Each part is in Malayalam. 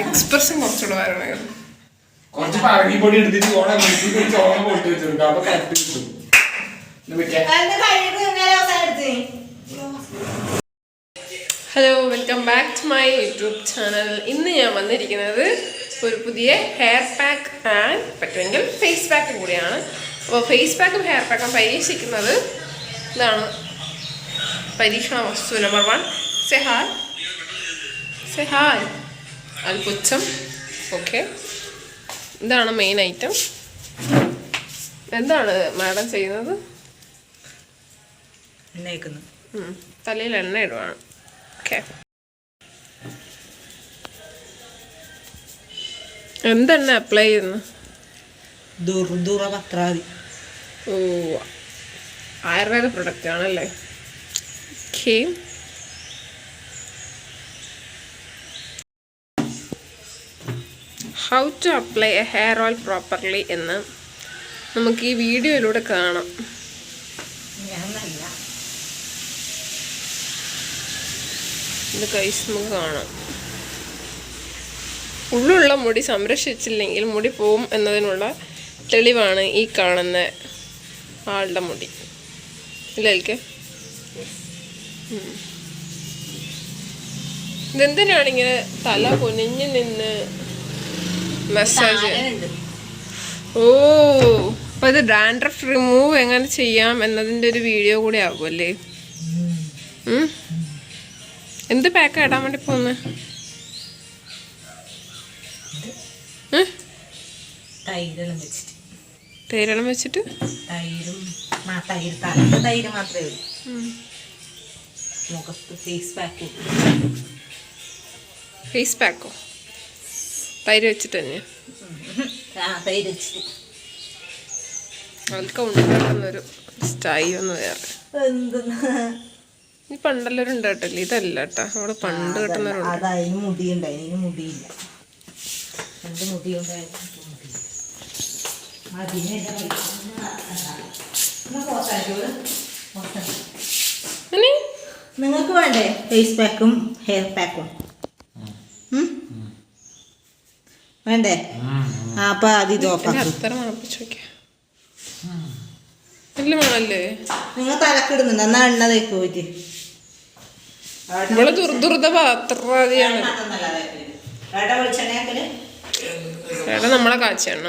എക്സ്പ്രഷൻ കുറച്ചുകൂടെ വരണമായിരുന്നു കുറച്ച് പറങ്ങി പൊടി എടുത്തിട്ട് ഓണം ചോളം പൊട്ടി വെച്ചെടുക്കാം അപ്പൊ കറക്റ്റ് കിട്ടും. Hello welcome back to my YouTube channel ഇന്ന് ഞാൻ വന്നിരിക്കുന്നത് ഒരു പുതിയ ഹെയർ പാക്ക് ആൻഡ് പറ്റുമെങ്കിൽ ഫേസ് പാക്കും കൂടിയാണ്. അപ്പോൾ ഫേസ് പാക്കും ഹെയർ പാക്കും പരീക്ഷിക്കുന്നത് ഇതാണ് പരീക്ഷണ വസ്തു നമ്പർ വൺ സെഹാൽ സെഹാൽ അൽപുച്ഛം. ഓക്കെ ഇതാണ് മെയിൻ ഐറ്റം എന്താണ് മാഡം ചെയ്യുന്നത്? തലയിൽ എണ്ണ ഇടുവാണ്. ഓക്കെ എന്തെണ്ണ അപ്ലൈ ചെയ്യുന്നു? ദുർദുറ പത്രാതി. ഓ ആയുർവേദ പ്രൊഡക്റ്റ് ആണല്ലേ? Okay how to apply a hair oil properly എന്ന് നമുക്ക് ഈ വീഡിയോയിലൂടെ കാണാം. ഇത് കൈസ് നമുക്ക് കാണാം. ഉള്ളുള്ള മുടി സംരക്ഷിച്ചില്ലെങ്കിൽ മുടി പോവും എന്നതിനുള്ള തെളിവാണ് ഈ കാണുന്ന ആളുടെ മുടി. ഇല്ലേക്ക് ഇതെന്തിനാണ് ഇങ്ങനെ തല കുനിഞ്ഞു നിന്ന് മസാജ് ഓ അപ്പൊ ഇത് ഡാൻഡ്രഫ് റിമൂവ് എങ്ങനെ ചെയ്യാം എന്നതിന്റെ ഒരു വീഡിയോ കൂടി ആകുമല്ലേ എന്ത് പാക്ക് ഇടാൻ വേണ്ടി പോന്ന് തൈരെല്ലാം വെച്ചിട്ട്. തൈരളം വെച്ചിട്ട്? തൈരും ആ തൈര് തലക്ക് തൈര് മാത്രമേ ഉള്ളൂ. മുഖത്ത് ഫേസ് പാക്ക് ഫേസ് പാക്കോ തൈര് വെച്ചിട്ട് തന്നെ. ആ തൈര് വെച്ചിട്ട്. അവർക്ക് ഉണ്ടാക്കുന്നൊരു സ്റ്റൈൽ ഒന്ന് വേറെ ഈ പണ്ടെല്ലാവരും ഉണ്ട് കേട്ടല്ലേ ഇതല്ല കേട്ടാ. അവിടെ പണ്ട് കിട്ടുന്നവരുണ്ട്. മുടിയുണ്ടായിരുന്നു മുടിയില്ല. രണ്ട് മുടിയുണ്ടായിരുന്നു നിങ്ങൾക്ക് വേണ്ടേ? ഫേസ് പാക്കും ഹെയർ പാക്കും? വേണ്ടേ? ആ അപ്പൊ അത് ഇത് മണല്ലേ? നിങ്ങൾ തലക്കിടുന്നുണ്ട്. എന്നാ എണ്ണ തേക്ക് പോയിട്ട് പാത്രതിയാണ് എവിടെ വെളിച്ചെണ്ണയാക്കൽ എടാ നമ്മളെ കാച്ചെണ്ണ.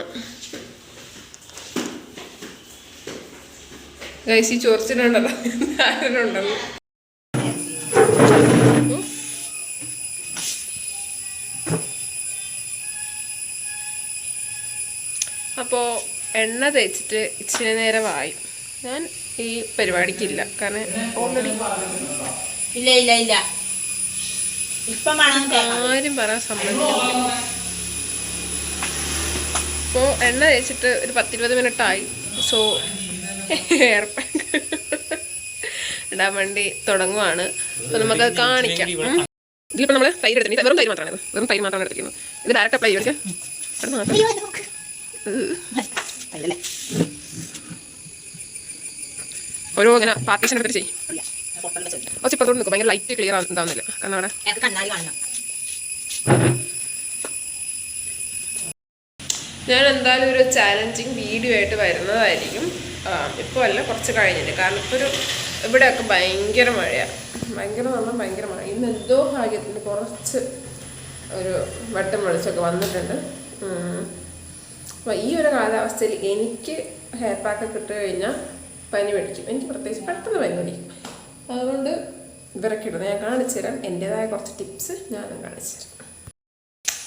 ഗൈസ് ഈ ചൊറിച്ചിലുണ്ടല്ലോ ആരുണ്ടല്ലോ അപ്പോൾ എണ്ണ തേച്ചിട്ട് ഇച്ചിരി നേരമായി. ഞാൻ ഈ പരിപാടിക്കില്ല. കാരണം ഓൾറെഡി ഇല്ല ഇല്ല ഇല്ല. ആരും പറയാൻ സമ്മതിക്കില്ല അപ്പോൾ എണ്ണ തേച്ചിട്ട് ഒരു പത്തിരുപത് മിനിറ്റ് ആയി സോ ഹെയർ പാക്ക് ഇടാൻ വേണ്ടി തുടങ്ങുവാണ്. അപ്പോൾ നമുക്കത് കാണിക്കാം. ഇതിലിപ്പോൾ നമ്മൾ തൈര് എടുത്തിട്ട് വെറും തൈര് മാത്രമാണ് ഇത്. വെറും തൈര് മാത്രമാണ് എടുത്തിരിക്കുന്നത്. ഇത് ഡയറക്റ്റ് അപ്ലൈ ചെയ്യാം അല്ലല്ലേ? ഓരോ ഇങ്ങനെ പാർട്ടീഷൻ എടുത്തിട്ട് ചെയ്യും. കുറച്ച് ഇപ്പത്തോട്ട് നിൽക്കും. ഭയങ്കര ലൈറ്റ് ക്ലിയർ ആവുന്നില്ല കാരണം അവിടെ ഞാൻ എന്തായാലും ഒരു ചാലഞ്ചിങ് വീഡിയോ ആയിട്ട് വരുന്നതായിരിക്കും. ഇപ്പോൾ അല്ല കുറച്ച് കഴിഞ്ഞിട്ട്. കാരണം ഇപ്പോൾ ഒരു ഇവിടെയൊക്കെ ഭയങ്കര മഴയാണ് ഭയങ്കര നല്ല ഭയങ്കര മഴ. ഇന്ന് എന്തോ ഭാഗ്യത്തിന് കുറച്ച് ഒരു വട്ടം വെളിച്ചൊക്കെ വന്നിട്ടുണ്ട്. അപ്പോൾ ഈ ഒരു കാലാവസ്ഥയിൽ എനിക്ക് ഹെയർ പാക്ക് ഇട്ട് കഴിഞ്ഞാൽ പനി പിടിക്കും. എനിക്ക് പ്രത്യേകിച്ച് പെട്ടെന്ന് പനി പിടിക്കും. അതുകൊണ്ട് ഇവരൊക്കെ ഞാൻ കാണിച്ചു തരാം. എന്റെതായ കുറച്ച് ടിപ്സ് ഞാനും കാണിച്ചു തരാം.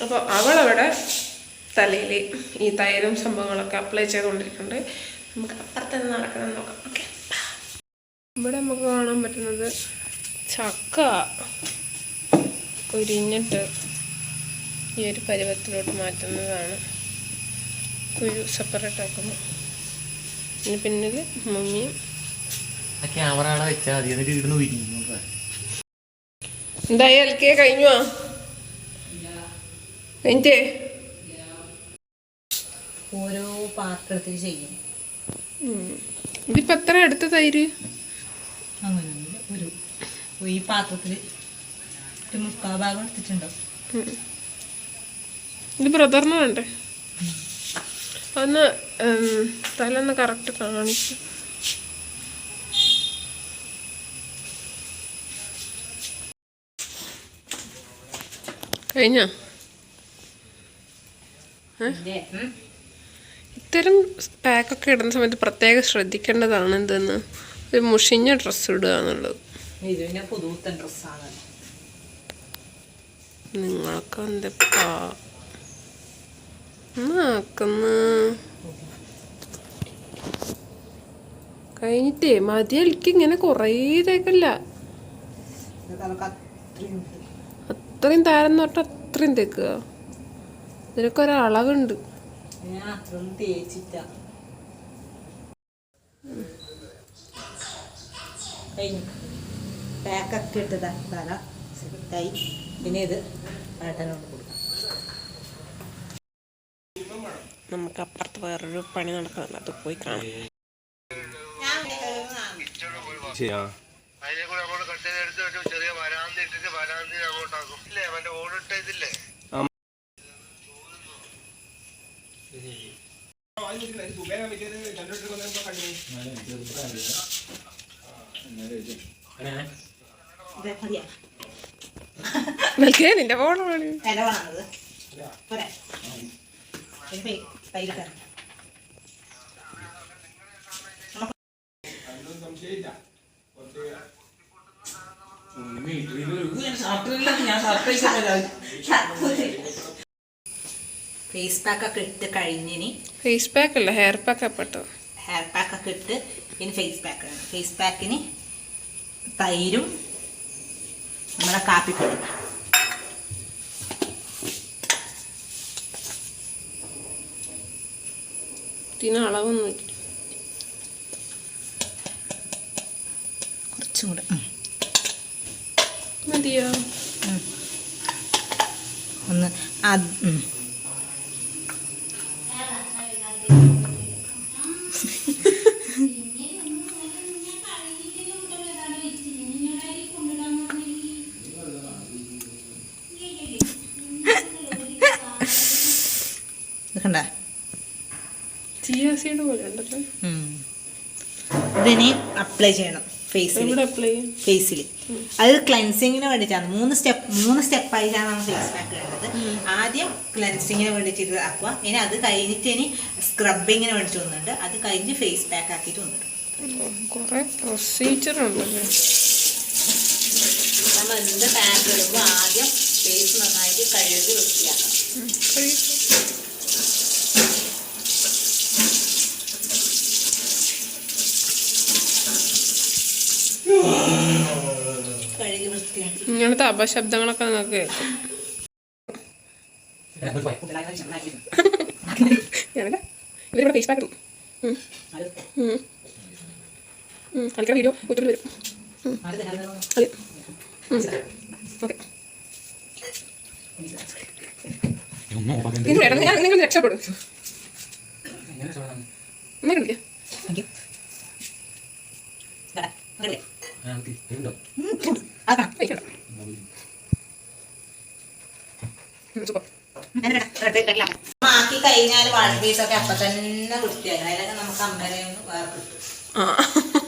അപ്പോൾ അവളവിടെ തലയിൽ ഈ തൈരും സംഭവങ്ങളൊക്കെ അപ്ലൈ ചെയ്തുകൊണ്ടിരിക്കുന്നുണ്ട്. നമുക്ക് അപ്പുറത്ത് നിന്ന് നടക്കുന്നത് നോക്കാം. ഓക്കെ. ഇവിടെ നമുക്ക് കാണാൻ പറ്റുന്നത് ചക്ക കുരിഞ്ഞിട്ട് ഈ ഒരു പരുവത്തിലോട്ട് മാറ്റുന്നതാണ്. കുരു സെപ്പറേറ്റ് ആക്കുന്നു. ഇതിന് പിന്നെ മമ്മിയും ആ ക്യാമറ അവിടെ വെച്ചാൽ മതി. എന്നിട്ട് എന്തായി കഴിഞ്ഞോ? കഴിഞ്ഞേ പാത്രത്തിൽ ചെയ്യും. ഇതിപ്പോൾ എത്ര എടുത്ത തൈര്? ഈ പാത്രത്തിൽ ഒരു മുക്കാൽ ഭാഗം എടുത്തിട്ടുണ്ടോ? ഇത് ബ്രദറിന് വേണ്ടേ? ഒന്ന് ഉം, തല ഒന്ന് കറക്റ്റ് കാണിച്ചു കഴിഞ്ഞോ? ഉം. ഇത്തരം പാക്കൊക്കെ ഇടുന്ന സമയത്ത് പ്രത്യേകം ശ്രദ്ധിക്കേണ്ടതാണ് എന്തെന്ന്? ഒരു മുഷിഞ്ഞ ഡ്രസ്സ് ഇടുക എന്നുള്ളത്. നിങ്ങൾക്ക് എന്തെപ്പാ നാക്കുന്നു കഴിഞ്ഞിട്ടേ മതിയൽക്ക് ഇങ്ങനെ കുറേ തേക്കല്ല അത്രയും താരം തൊട്ട് അത്രയും തേക്കുക ഇതിനൊക്കെ ഒരളവുണ്ട് ഞാൻ അത്രയൊന്നും തേച്ചിട്ട. കഴിഞ്ഞു. പാക്കൊക്കെ ഇട്ടതാ തല സെറ്റായി. പിന്നെ ഇത് ഏട്ടനോട് കൊടുക്കാം. നമുക്ക് അപ്പുറത്ത് വേറൊരു പണി നടക്കുന്നുണ്ട് അത് പോയി കാണാം. അതിനെ കൂടെ നമ്മൾ കട്ടിലെടുത്ത് ചെറിയ വരാന്തി ഇട്ടിട്ട് വരാന്തി അങ്ങോട്ടാക്കും. ഇല്ലേ? അവന്റെ ഓടിട്ട ഇതില്ലേ? നിന്റെ ഫോണാണ് വില വേണത് പോരെ ഇത് പേ- പൈസ തരാം. ഫേസ് പാക്ക് ഒക്കെ ഇട്ട് കഴിഞ്ഞിനി. ഫേസ് പാക്ക് അല്ല ഹെയർ പാക്ക് പെട്ടോ ഹെയർ പാക്ക് ഒക്കെ ഇട്ട് ഇനി ഫേസ് പാക്ക് ആണ് ഫേസ് പാക്കിന് തൈരും നമ്മുടെ കാപ്പിപ്പൊടി ഇതിന് അളവൊന്നും കുറച്ചും കൂടെ. മതിയോ? ഒന്ന് അത് ഇതിനി അപ്ലൈ ചെയ്യണം ഫേസിൽ ഫേസിൽ അത് ക്ലെൻസിങ്ങിന് വേണ്ടിയിട്ടാണ്. മൂന്ന് സ്റ്റെപ്പ് മൂന്ന് സ്റ്റെപ്പായിട്ടാണ് നമ്മൾ ഫേസ് പാക്ക് വേണ്ടത് ആദ്യം ക്ലെൻസിങ്ങിന് വേണ്ടിയിട്ട് ഇത് ആക്കുക. ഇനി അത് കഴിഞ്ഞിട്ട് ഇനി സ്ക്രബിങ്ങിന് വേണ്ടിയിട്ട് വന്നിട്ട് അത് കഴിഞ്ഞ് ഫേസ് പാക്ക് ആക്കിയിട്ട് വന്നിട്ട് കുറെ പ്രൊസീജിയർ ഉണ്ടല്ലേ? നമ്മൾ എന്ത് പാക്ക് ഇടുമ്പോൾ ആദ്യം ഫേസ് നന്നായിട്ട് കഴുകി വൃത്തിയാക്കണം. ഇങ്ങനത്തെ അപശബ്ദങ്ങളൊക്കെ നിങ്ങൾക്ക് കേൾക്കും. ഞാനല്ല. ഇവരിവിടെ ഫേസ് പാക്ക് ഇടും. കളിക്കുന്ന വീഡിയോ യൂട്യൂബിൽ വരും. അതെ. ഓക്കെ. നിങ്ങൾ രക്ഷപ്പെടും. ആക്കി കഴിഞ്ഞാൽ വാഴ പീസൊക്കെ അപ്പൊ തന്നെ വൃത്തിയാക്കണം അതിലൊക്കെ നമുക്ക് വേറെ കിട്ടും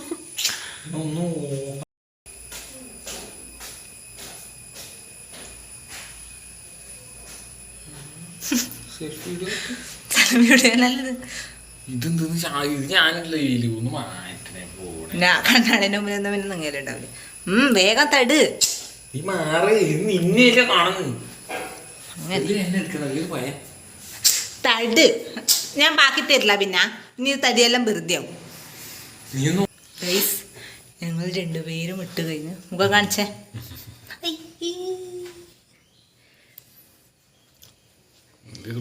ഇതെന്തെന്ന് ഇത് ഞാനല്ല ഒന്ന് മാറ്റണേ ഞാൻ കണ്ണാടിന്റെ മുമ്പിൽ ഒന്നും പിന്നെ നിങ്ങലുണ്ടാവില്ല? ഉം വേഗം തട്. ഈ മാറേ നിന്നെ നിന്നെയല്ലേ കാണുന്നു. തട്. ഞാൻ ബാക്കി തരില്ല പിന്നെ. ഇനി തടിയെല്ലാം വെറുതെ ആവും. ഞങ്ങൾ രണ്ടുപേരും ഇട്ട് കഴിഞ്ഞു. മുഖം കാണിച്ചേ.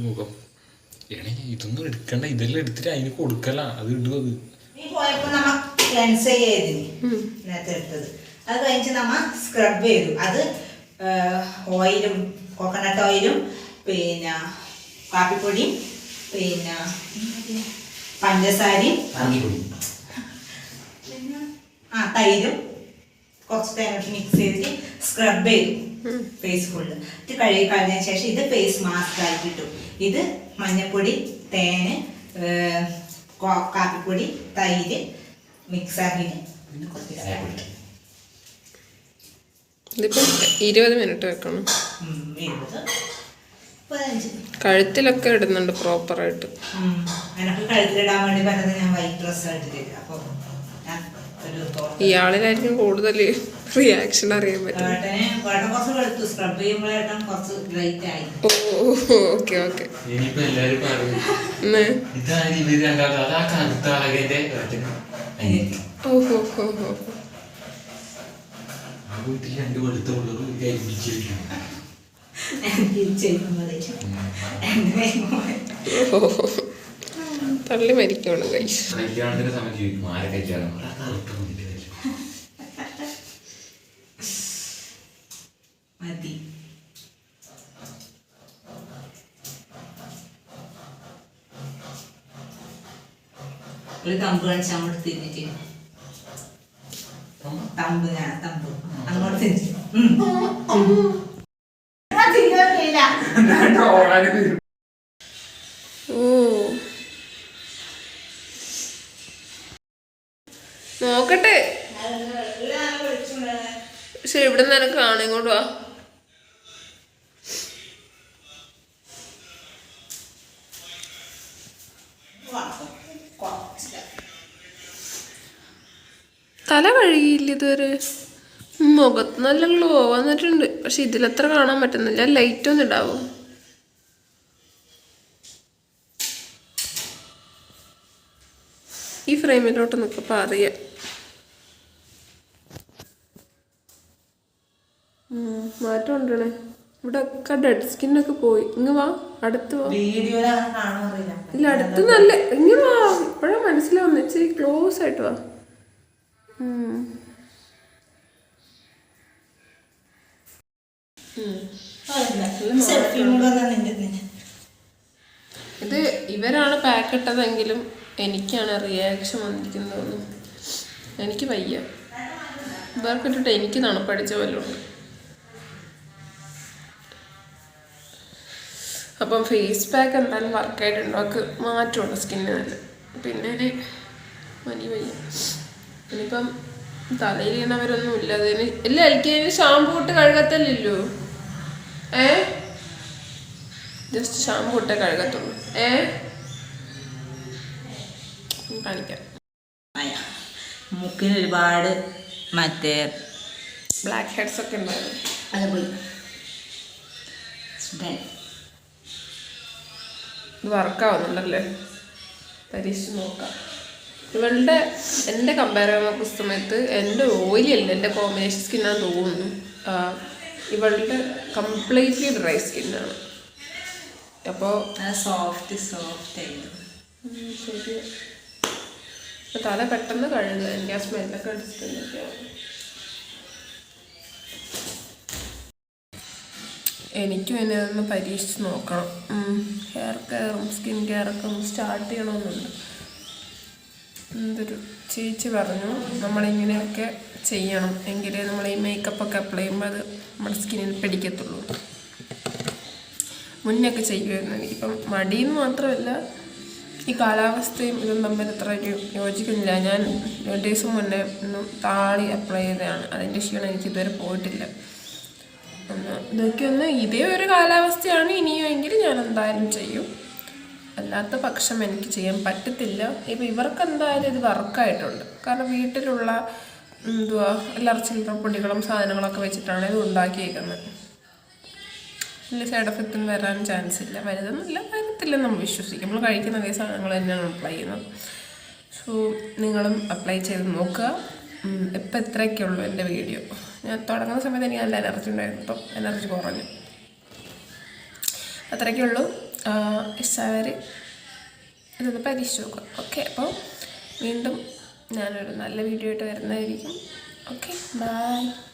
മുഖം? എണേ ഇതൊന്നും എടുക്കണ്ട. ഇതെല്ലാം എടുത്തിട്ട് അതിന് കൊടുക്കല. അത് ഇടുക അത്? നീ പോയപ്പോ നമ്മ ക്ലെൻസ് ചെയ്തിന് നേരത്തെ എടുത്തത്. അത് കഴിഞ്ഞിട്ട് നമ്മ സ്ക്രബ് ചെയ്തു. അത് ഓയിലും കോക്കനട്ട് ഓയിലും പിന്നെ കാപ്പിപ്പൊടിയും പിന്നെ പഞ്ചസാരയും ആ തൈരും കുറച്ച് തേങ്ങ മിക്സ് ചെയ്തിട്ട് സ്ക്രബ് ചെയ്തു. ഫേസ് ഫുള്ള് ഇത് കഴുകി കഴിഞ്ഞതിന് ശേഷം ഇത് ഫേസ് മാസ്ക് ആയി കിട്ടും. ഇത് മഞ്ഞപ്പൊടി തേന് കാപ്പിപ്പൊടി തൈര് മിക്സ് ആക്കിയിട്ട് പിന്നെ കുറച്ച്. ഇതിപ്പം ഇരുപത് മിനിറ്റ് വെക്കണം. കഴുത്തിലൊക്കെ ഇടുന്നുണ്ട് പ്രോപ്പറായിട്ട്. ഇയാളിലായിരിക്കും കൂടുതൽ റിയാക്ഷൻ അറിയാൻ പറ്റും ഓ ഓക്കെ ഓക്കെ. എല്ലാരും പറയും എന്നേ ഇതാണ് ഇവർ രണ്ടാളും അതാ കറുത്ത അളകന്റെ ഏട്ടന് അനിയത്തി ഓഹോ ഹോ ഹോ ആ വീട്ടിൽ രണ്ട് വെളുത്ത പിള്ളേർ തള്ളി മരിക്കണം കല്യാണത്തിന്റെ സമയം ചോദിക്കും ആരെ കല്യാണം? മതി. ഒരു തമ്പ് കാണിച്ചാൽ അങ്ങോട്ട് തിന്നിട്ട് തമ്പ്? ഞാൻ തമ്പ്. അങ്ങോട്ട് തിരിച്ചു. നോക്കട്ടെ. പക്ഷെ ഇവിടെ നിന്ന് എനിക്ക് കാണാം ഇങ്ങോട്ട് വാ. തല കഴുകിയില്ല ഇതുവരെ? മുഖത്ത് നല്ല ഗ്ലോ വന്നിട്ടുണ്ട്. പക്ഷെ ഇതിലത്ര കാണാൻ പറ്റുന്നില്ല. ലൈറ്റ് ഒന്നും ഇടാവോ? ഈ ഫ്രെയിമിലോട്ട് നിൽക്കപ്പോൾ അറിയാം. ഉം, മാറ്റം ഉണ്ടണേ ഇവിടെ ഒക്കെ ഡെഡ് സ്കിന്നൊക്കെ പോയി. ഇങ്ങ് വാ അടുത്ത് വാ. ഇല്ല അടുത്ത് നല്ല ഇങ്ങനെ വാ. ഇപ്പോഴാ മനസ്സിലാവുന്നു. ഇച്ചിരി ക്ലോസ് ആയിട്ട് വാ ഉം. സെൽഫി മൂഡ് വന്നാൽ നിന്റെ നിന്റെ ഇത് ഇവരാണ് പാക്ക് ഇട്ടതെങ്കിലും എനിക്കാണ് റിയാക്ഷൻ വന്നിരിക്കുന്നത് എനിക്ക് വയ്യ. ഇവർക്കിട്ടിട്ട് എനിക്ക് തണുപ്പടിച്ച വല്ലതുണ്ട് അപ്പം ഫേസ് പാക്ക് എന്തായാലും വർക്കായിട്ടുണ്ട് അവർക്ക് മാറ്റമുണ്ട് സ്കിന്നിന് നല്ല. പിന്നെ ഒരു മനി വയ്യ. ഇനിയിപ്പം തലയിൽ ചെയ്യണവരൊന്നും ഇല്ല അതിന് ഇല്ല എനിക്ക് ഷാമ്പൂ ഇട്ട് കഴുകത്തല്ലോ ഏ? ജസ്റ്റ് ഷാമ്പു ഇട്ടേ കഴുകത്തുള്ളൂ. ഏ? കാണിക്കാം. ആയ. മൂക്കിന് ഒരുപാട് മറ്റേ ബ്ലാക്ക് ഹെഡ്സ് ഒക്കെ ഉണ്ടായിരുന്നു. അത് പോയി. ഇത് വർക്കാവുന്നുണ്ടല്ലേ പരീക്ഷിച്ച് നോക്കാം. ഇവളുടെ എന്റെ കമ്പയർ നോക്കുന്ന സമയത്ത് എന്റെ ഓയിലല്ല എന്റെ കോമ്പിനേഷൻ സ്കിന്നാന്ന് തോന്നുന്നു. ഇവളുടെ കംപ്ലീറ്റ്ലി ഡ്രൈ സ്കിന്നാണ് അപ്പോൾ സോഫ്റ്റ് സോഫ്റ്റ് ശരി. അപ്പോൾ തല പെട്ടെന്ന് കഴുകുക. എനിക്ക് ആ സ്മെല്ലൊക്കെ അടിച്ചിട്ടുണ്ടെങ്കിൽ എനിക്കും എന്നെ ഒന്ന് പരീക്ഷിച്ച് നോക്കണം. ഹെയർ കെയറും സ്കിൻ കെയറൊക്കെ ഒന്ന് സ്റ്റാർട്ട് ചെയ്യണമെന്നുണ്ട് എന്തൊരു ചേച്ചി പറഞ്ഞു നമ്മളിങ്ങനെയൊക്കെ ചെയ്യണം. എങ്കിലേ നമ്മൾ ഈ മേക്കപ്പൊക്കെ അപ്ലൈ ചെയ്യുമ്പോൾ അത് നമ്മുടെ സ്കിന്നിൽ പിടിക്കത്തുള്ളൂ. മുന്നൊക്കെ ചെയ്യുമായിരുന്നു ഇപ്പം മടിയെന്ന് മാത്രമല്ല ഈ കാലാവസ്ഥയും ഇതും തമ്മിൽ അത്ര യോജിക്കുന്നില്ല. ഞാൻ രണ്ട് ദിവസം മുന്നേ ഒന്നും താളി അപ്ലൈ ചെയ്തതാണ്. അതിന്റെ ക്ഷീണം എനിക്ക് ഇതുവരെ പോയിട്ടില്ല. ഒന്ന് ഇതൊക്കെ ഒന്ന് ഇതേ ഒരു കാലാവസ്ഥയാണ് ഇനിയുമെങ്കിൽ ഞാൻ എന്തായാലും ചെയ്യും. അല്ലാത്ത പക്ഷം എനിക്ക് ചെയ്യാൻ പറ്റത്തില്ല. ഇപ്പം ഇവർക്ക് എന്തായാലും ഇത് വർക്കായിട്ടുണ്ട്. കാരണം വീട്ടിലുള്ള എന്തുവാ എല്ലാ ചില്ലറ പൊടികളും സാധനങ്ങളൊക്കെ വെച്ചിട്ടാണ് ഇത് ഉണ്ടാക്കിയേക്കുന്നത്. വലിയ സൈഡ് എഫക്റ്റും വരാൻ ചാൻസ് ഇല്ല. വരുതെന്നില്ല വരത്തില്ല നമ്മൾ വിശ്വസിക്കും. നമ്മൾ കഴിക്കുന്ന അതേ സാധനങ്ങൾ തന്നെയാണ് അപ്ലൈ ചെയ്യുന്നത്. സോ നിങ്ങളും അപ്ലൈ ചെയ്ത് നോക്കുക. ഇപ്പം ഇത്രയൊക്കെ ഉള്ളൂ എന്റെ വീഡിയോ ഞാൻ തുടങ്ങുന്ന സമയത്ത് എനിക്ക് നല്ല എനർജി ഉണ്ടായിരുന്നു. ഇപ്പം എനർജി കുറഞ്ഞു. അത്രയൊക്കെ ഉള്ളൂ ഇഷ്ടമായവർ ഇതൊന്ന് പരീക്ഷിച്ച് നോക്കുക ഓക്കെ അപ്പോൾ വീണ്ടും ഞാനൊരു നല്ല വീഡിയോ ആയിട്ട് വരുന്നതായിരിക്കും. Okay bye